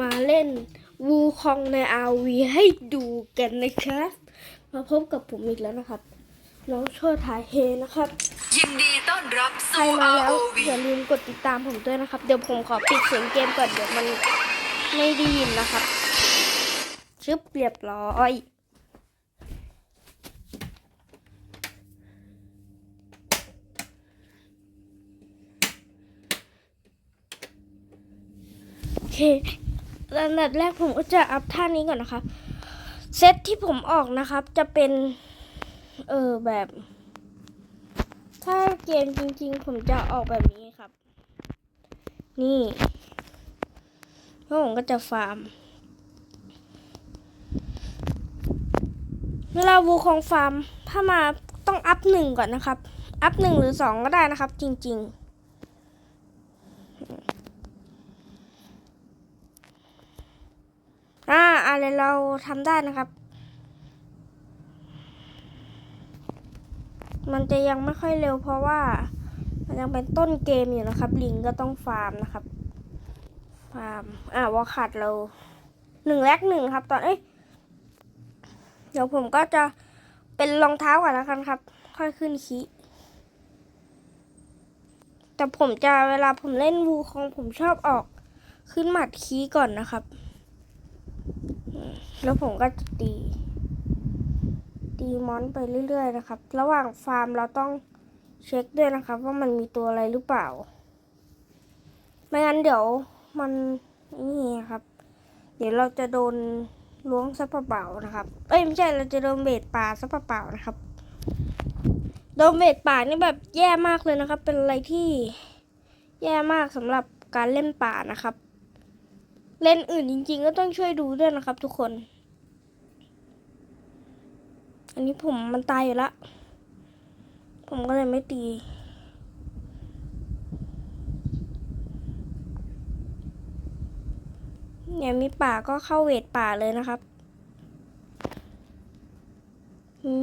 มาเล่นวูคองในอาวีให้ดูกันนะครับ มาพบกับผมอีกแล้วนะครับ น้องโชดถ่ายเฮนะครับยินดีต้อนรับใครสู่ มาแล้ว ROV อย่าลืมกดติดตามผมด้วยนะครับ เดี๋ยวผมขอปิดเสียงเกมก่อนเดี๋ยวมันไม่ได้ยินนะครับ ชึบเรียบร้อย โอเค อันดับแรกผมก็จะอัพท่านี้ก่อนนะคะเซตที่ผมออกนะครับ จะเป็น เออแบบ ถ้าเกมจริง ๆ ผมจะออกแบบนี้ครับ นี่แล้วผมก็จะฟาร์ม เวลาวูของฟาร์ม ถ้ามาต้องอัพหนึ่งก่อนนะครับ อัพหนึ่งหรือสองก็ได้นะครับ จริง ๆ อะไรเราทำได้นะครับ มันจะยังไม่ค่อยเร็วเพราะว่า มันยังเป็นต้นเกมอยู่นะครับ ลิงก็ต้องฟาร์มนะครับ ฟาร์ม อ่าวอลคัดเราหนึ่งแรกหนึ่งครับ ตอนเอ้ยเดี๋ยวผมก็จะเป็นรองเท้าก่อนแล้วกันครับ ค่อยขึ้นคีย์แต่ผมจะเวลาผมเล่นวูของผมชอบออกขึ้นหมัดคีก่อนนะครับ แล้วผมก็จะตี ตีมอนไปเรื่อยๆนะครับ ระหว่างฟาร์มเราต้องเช็คด้วยนะครับ ว่ามันมีตัวอะไรหรือเปล่า ไม่งั้นเดี๋ยวมันนี่ครับ เดี๋ยวเราจะโดนล้วงซับเปล่านะครับ เอ้ยไม่ใช่เราจะโดนเบ็ดป่าซับเปล่านะครับ โดนเบ็ดป่านี่แบบแย่มากเลยนะครับ เป็นอะไรที่แย่มากสำหรับการเล่นป่านะครับ เล่นอื่นจริง ๆ ก็ต้องช่วยดูด้วยนะครับ ทุกคน อันนี้ผมมันตายอยู่ละ ผมก็เลยไม่ตี เนี่ยมีป่าก็เข้าเวทป่าเลยนะครับ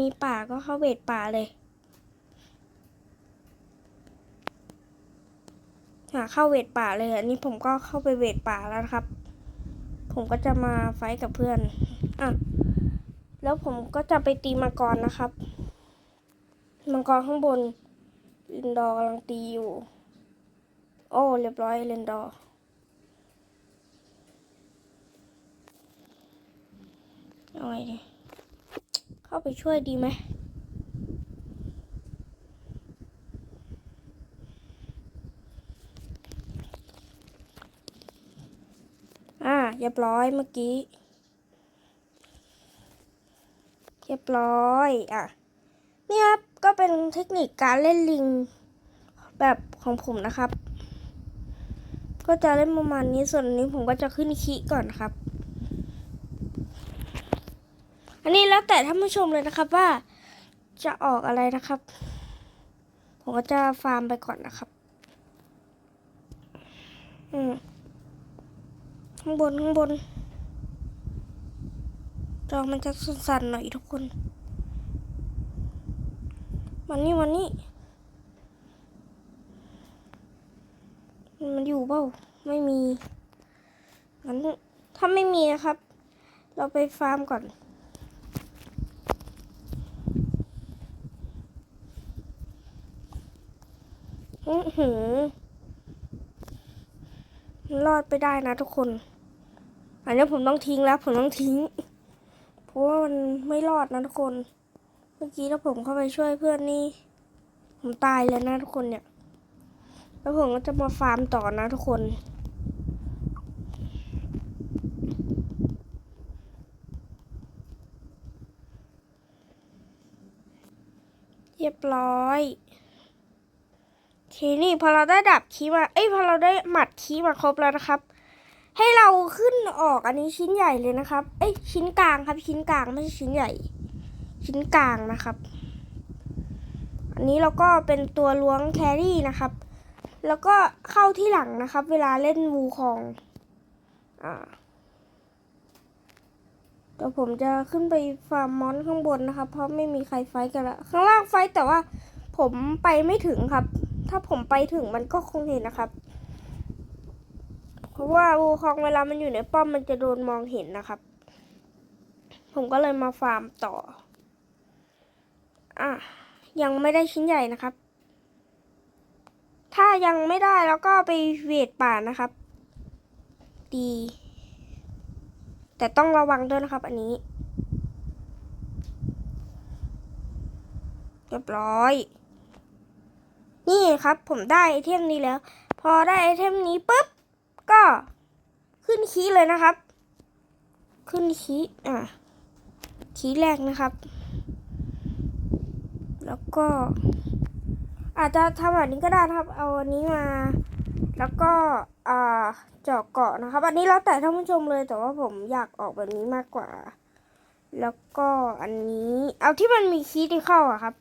มีป่าก็เข้าเวทป่าเลย หาเข้าเวทป่าเลย อันนี้ผมก็เข้าไปเวทป่าแล้วนะครับ ผมก็จะมาไฟกับเพื่อน อะ แล้วผมก็จะไปตีมังกรนะครับ มังกรข้างบนลินดอร์กำลังตีอยู่ โอ้ เรียบร้อยลินดอร์เอาไงดีเข้าไปช่วยดีไหมอ่าเรียบร้อยเมื่อกี้ เรียบร้อยอะนี่ครับก็เป็นเทคนิคการเล่นลิงแบบของผมนะครับ ก็จะเล่นประมาณนี้ส่วนนี้ผมก็จะขึ้นคีก่อนครับ อันนี้แล้วแต่ท่านผู้ชมเลยนะครับว่าจะออกอะไรนะครับ ผมก็จะฟาร์มไปก่อนนะครับ อืมข้างบนข้างบน จอมันจะสั่นๆหน่อยทุกคน มันนี่มันนี่ มันอยู่เปล่า ไม่มี งั้นถ้าไม่มีนะครับ เราไปฟาร์มก่อน อือหือมันรอดไปได้นะทุกคน อันนี้ผมต้องทิ้งแล้ว ผมต้องทิ้ง ราะว่ามันไม่รอดนะทุกคน เมื่อกี้ถ้าผมเข้าไปช่วยเพื่อนนี่ ผมตายเลยนะทุกคนเนี่ย แล้วผมก็จะมาฟาร์มต่อนะทุกคนเรียบร้อยโอเคนี่พอเราได้ดับคีมา เอ้ยพอเราได้หมัดคีมาครบแล้วนะครับ ให้เราขึ้นออกอันนี้ชิ้นใหญ่เลยนะครับ เอ้ยชิ้นกลางครับ ชิ้นกลางไม่ใช่ชิ้นใหญ่ ชิ้นกลางนะครับ อันนี้เราก็เป็นตัวล้วงแครี่นะครับ แล้วก็เข้าที่หลังนะครับ เวลาเล่นวูคอง อ่าเดี๋ยวผมจะขึ้นไปฟาร์มมอนข้างบนนะครับ เพราะไม่มีใครไฟท์กันละข้างล่างไฟท์แต่ว่าผมไปไม่ถึงครับ ถ้าผมไปถึงมันก็คงเห็นนะครับ เพราะว่าวูคองเวลามันอยู่ในป้อมมันจะโดนมองเห็นนะครับ ผมก็เลยมาฟาร์มต่อ อะ ยังไม่ได้ชิ้นใหญ่นะครับ ถ้ายังไม่ได้แล้วก็ไปเวทป่านะครับ ดี แต่ต้องระวังด้วยนะครับ อันนี้เรียบร้อย นี่ครับผมได้ไอเทมนี้แล้ว พอได้ไอเทมนี้ปุ๊บ ก็ขึ้นคีเลยนะครับ ขึ้นคีอะคีแรกนะครับ แล้วก็ อาจจะทำแบบนี้ก็ได้นะครับ เอาอันนี้มา แล้วก็อ่าเจาะเกาะนะครับ อันนี้แล้วแต่ท่านผู้ชมเลยแต่ว่าผมอยากออกแบบนี้มากกว่า แล้วก็อันนี้ เอาที่มันมีคีที่เข้าอะครับ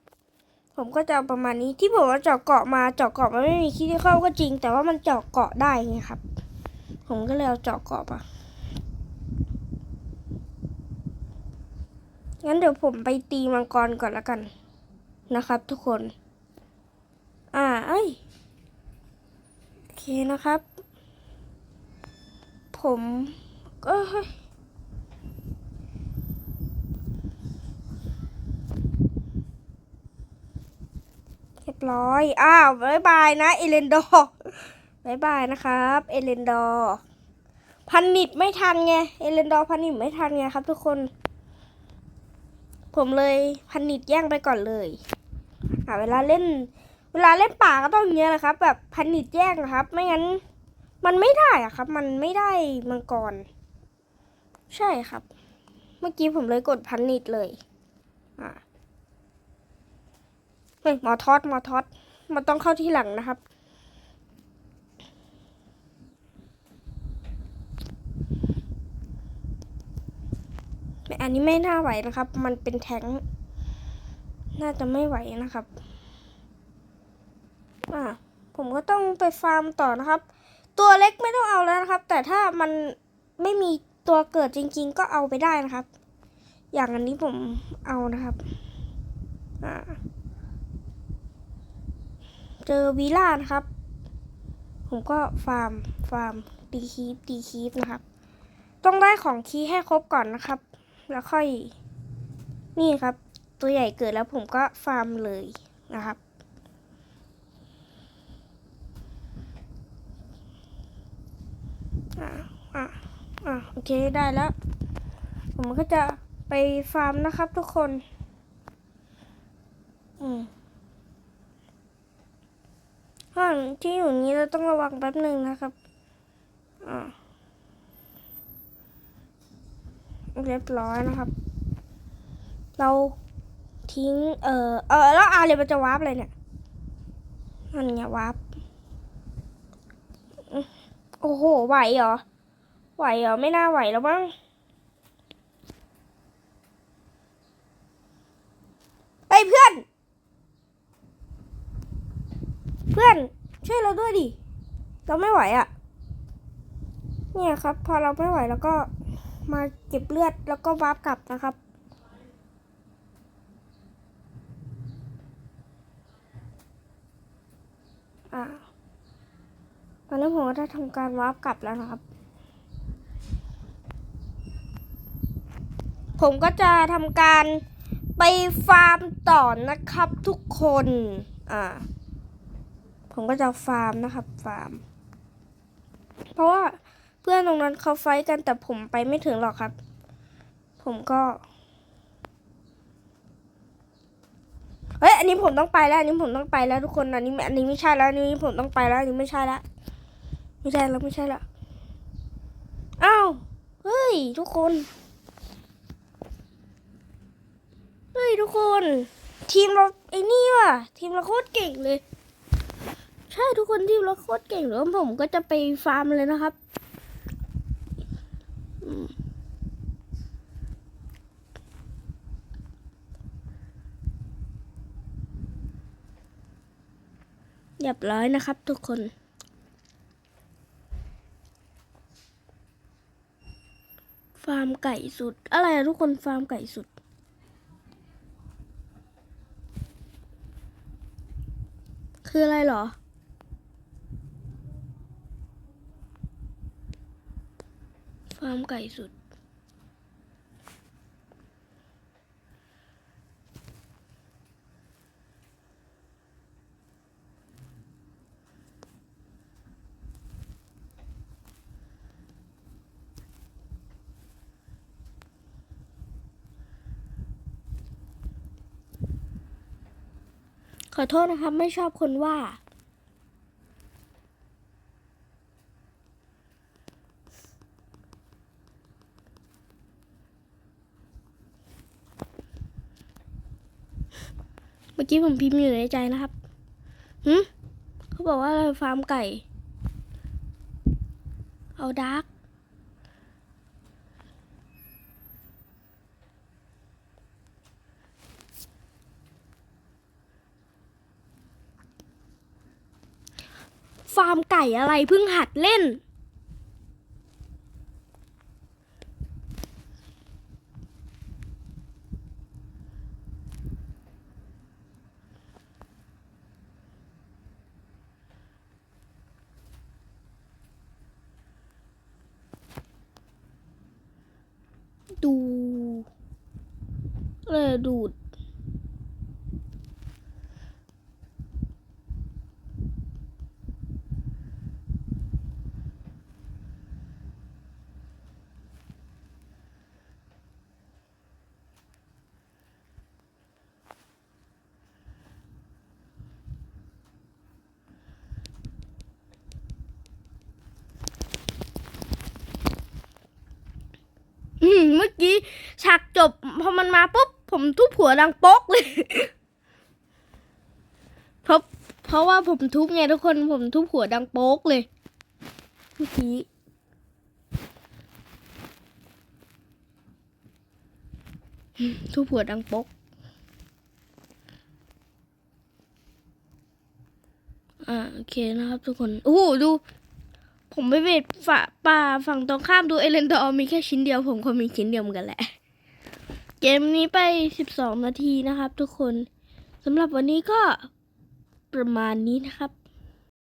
ผมก็จะเอาประมาณนี้ที่ผมว่าเจาะเกาะมาเจาะเกาะมันไม่มีคีที่เข้าก็จริง แต่ว่ามันเจาะเกาะได้ไงครับ ผมก็เลยเอาเจาะเกาะปะงั้นเดี๋ยวผมไปตีมังกรก่อนละกัน นะครับทุกคน อ่า เอ้ย โอเคนะครับ ผมก็เฮ้ยเรียบร้อย อ้าวบายบายนะ เอเลนดอร์ บายบายนะครับ เอเลนดอร์พันนิดไม่ทันไง เอเลนดอร์พันนิดไม่ทันไงครับ ทุกคน ผมเลยพันนิดแย่งไปก่อนเลยอ่าเวลาเล่น เวลาเล่นป่าก็ต้องอย่างเงี้ยนะครับ แบบพันนิดแย่งครับ ไม่งั้น มันไม่ได้อะครับ มันไม่ได้มังกร ใช่ครับ เมื่อกี้ผมเลยกดพันนิดเลย อ่าเฮ้ยหมอทอดหมอทอดมันต้องเข้าที่หลังนะครับ ไม่อันนี้ไม่น่าไหวนะครับ มันเป็นแท้ง น่าจะไม่ไหวนะครับอ่าผมก็ต้องไปฟาร์มต่อนะครับ ตัวเล็กไม่ต้องเอาแล้วนะครับ แต่ถ้ามันไม่มีตัวเกิดจริง ๆ ก็เอาไปได้นะครับ อย่างอันนี้ผมเอานะครับอ่าเจอวีล่านะครับ ผมก็ฟาร์มฟาร์มตีคีปตีคีปนะครับ ต้องได้ของคีให้ครบก่อนนะครับ แล้วค่อย นี่ครับ ตัวใหญ่เกิดแล้วผมก็ฟาร์มเลยนะครับ อ่าอ่าอ่าโอเคได้แล้ว ผมก็จะไปฟาร์มนะครับทุกคน อืมห้องที่อยู่นี้เราต้องระวังแป๊บหนึ่งนะครับ อ่า เรียบร้อยนะครับ เราทิ้ง เออเออแล้วอาเลยมันจะวาร์ปอะไรเนี่ยนั่นไงวาร์ปโอ้โห ไหวเหรอ ไหวเหรอ ไม่น่าไหวแล้วมั้งเฮ้เพื่อน เพื่อน ช่วยเราด้วยดิ เราไม่ไหวอะ่ะ เนี่ยครับ พอเราไม่ไหวแล้วก็ มาเก็บเลือดแล้วก็วาร์ปกลับนะครับ อ่าตอนนี้ผมก็ได้ทำการวาร์ปกลับแล้วนะครับ ผมก็จะทำการไปฟาร์มต่อนะครับทุกคน อ่า ผมก็จะฟาร์มนะครับฟาร์ม เพราะว่า เพื่อนตรงนั้นเขาไฟกันแต่ผมไปไม่ถึงหรอกครับ ผมก็ เฮ้ย อันนี้ผมต้องไปแล้ว อันนี้ผมต้องไปแล้วทุกคน อันนี้อันนี้ไม่ใช่แล้ว อันนี้ผมต้องไปแล้ว อันนี้ไม่ใช่แล้ว ไม่ใช่แล้วไม่ใช่แล้ว อ้าว เฮ้ย ทุกคน เฮ้ย ทุกคน ทีมเราไอ้นี่ว่ะ ทีมเราโคตรเก่งเลย ใช่ทุกคนทีมเราโคตรเก่งเลยผมก็จะไปฟาร์มเลยนะครับ เรียบร้อยนะครับทุกคน ฟาร์มไก่สุด อะไรทุกคนฟาร์มไก่สุด คืออะไรเหรอฟาร์มไก่สุด ขอโทษนะครับ ไม่ชอบคนว่า เมื่อกี้ผมพิมพ์อยู่ในใจนะครับหืมเขาบอกว่าอะไรฟาร์มไก่ เอาดาร์ก ฟาร์มไก่อะไรเพิ่งหัดเล่น ดูเลยดูด เมื่อกี้ฉากจบพอมันมาปุ๊บผมทุบหัวดังโป๊กเลยเพราะเพราะว่าผมทุบไงทุกคนผมทุบหัวดังโป๊กเลยเมื่อกี้ทุบหัวดังโป๊กอ่าโอเคนะครับทุกคนโอ้โหดู ผมไปเวทฝ่าป่าฝั่งตรงข้ามดูเอเลนดอร์มีแค่ชิ้นเดียว ผมก็มีชิ้นเดียวเหมือนกันแหละ เกมนี้ไป 12 นาทีนะครับทุกคนสำหรับวันนี้ก็ประมาณนี้นะครับ